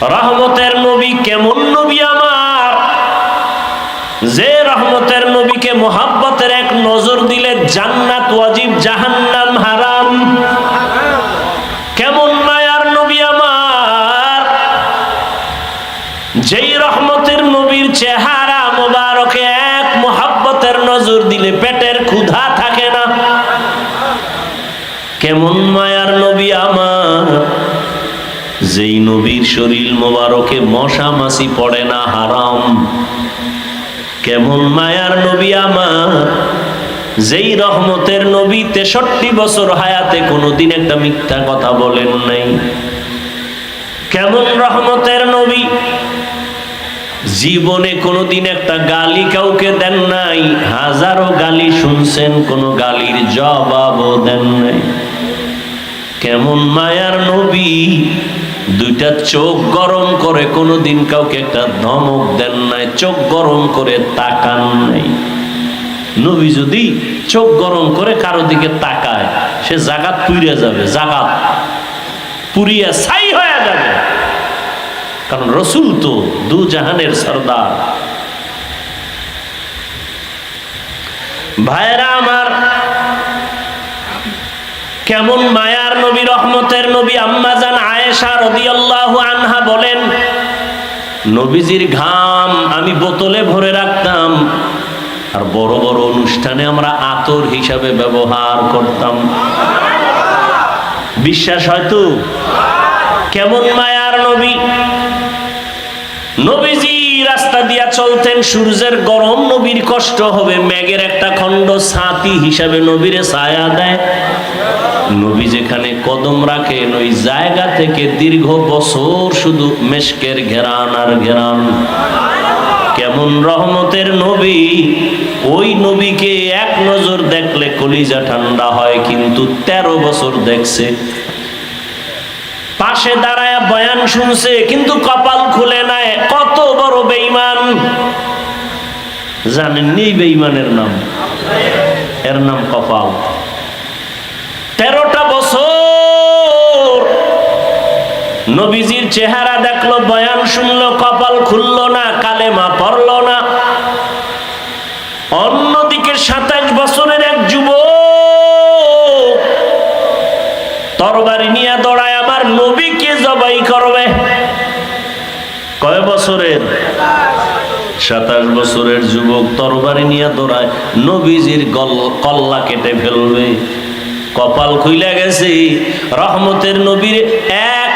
রহমতের নবী কেমন নবী আমার? যে রহমতের নবীকে মোহাব্বতের এক নজর দিলে জান্নাত ওয়াজিব, জাহান্নাম হারাম। কেমন মায়ার নবী আমার? যেই রহমতের নবীর চেহারা মোবারকে এক মোহাব্বতের নজর দিলে পেটের যেই নবীর শরীর মোবারকে মশা মাসি পড়ে না, হারাম। কেমন মায়ার নবী আমার? যেই রহমতের নবী তেষট্টি বছর হায়াতে কোনোদিন একটা মিথ্যা কথা বলেন নাই। কেমন রহমতের নবী? জীবনে কোনোদিন একটা গালি কাউকে দেন নাই, হাজারো গালি শুনছেন, কোনো গালির জবাবও দেন নাই। কেমন মায়ার নবী? দুইটা চোখ গরম করে, কোনোদিন কাউকে একটা ধমক দেন নাই, চোখ গরম করে তাকান নাই। নবী যদি চোখ গরম করে কারও দিকে তাকায়, সে জাগাত পুড়িয়া যাবে, জাগাত পুরিয়া ছাই হয়ে যাবে। কারণ রসুল তো দু জাহানের সর্দার। ভাইরা আমার, কেমন নবী রহমতের নবী আম্মাজান আয়েশা রদিয়াল্লাহু আনহা বলেন, নবীজির ঘাম আমি বোতলে ভরে রাখতাম, আর বড় বড় অনুষ্ঠানে আমরা আতর হিসাবে ব্যবহার করতাম। বিশ্বাস হয়তো কেমন মায়ার নবী? নবীজি রাস্তা দিয়া চলতেন, সূর্যের গরম, নবীর কষ্ট হবে, মেঘের একটা খণ্ড ছাতি হিসাবে নবীরে ছায়া দেয়। নবী যেখানে কদম রাখেন, ওই জায়গা থেকে দীর্ঘ বছর শুধু মেশকের ঘেরান আর ঘেরান। কেমন রহমতের নবী, ওই নবীকে এক নজর দেখলে কলিজা ঠান্ডা হয়, কিন্তু তেরো বছর দেখছে। পাশে দাঁড়ায় বয়ান শুনছে, কিন্তু কপাল খুলে নাই, কত বড় বেইমান জানেননি বেইমানের নাম? এর নাম কপাল। তেরোটা বছর। নবীজির চেহারা দেখল, বয়ান শুনলো, কপাল খুললো না, কালেমা পড়ল না। অন্যদিকে সাতাশ বছরের এক যুবক তরবারি নিয়ে দৌড়ায়, আমার নবীকে জবাই করবে। কয় বছরের? সাতাশ বছরের যুবক তরবারি নিয়ে দৌড়ায়, নবীজির কল্লা কেটে ফেলবে। কপাল খুইলা গেছে। রহমতের নবীর এক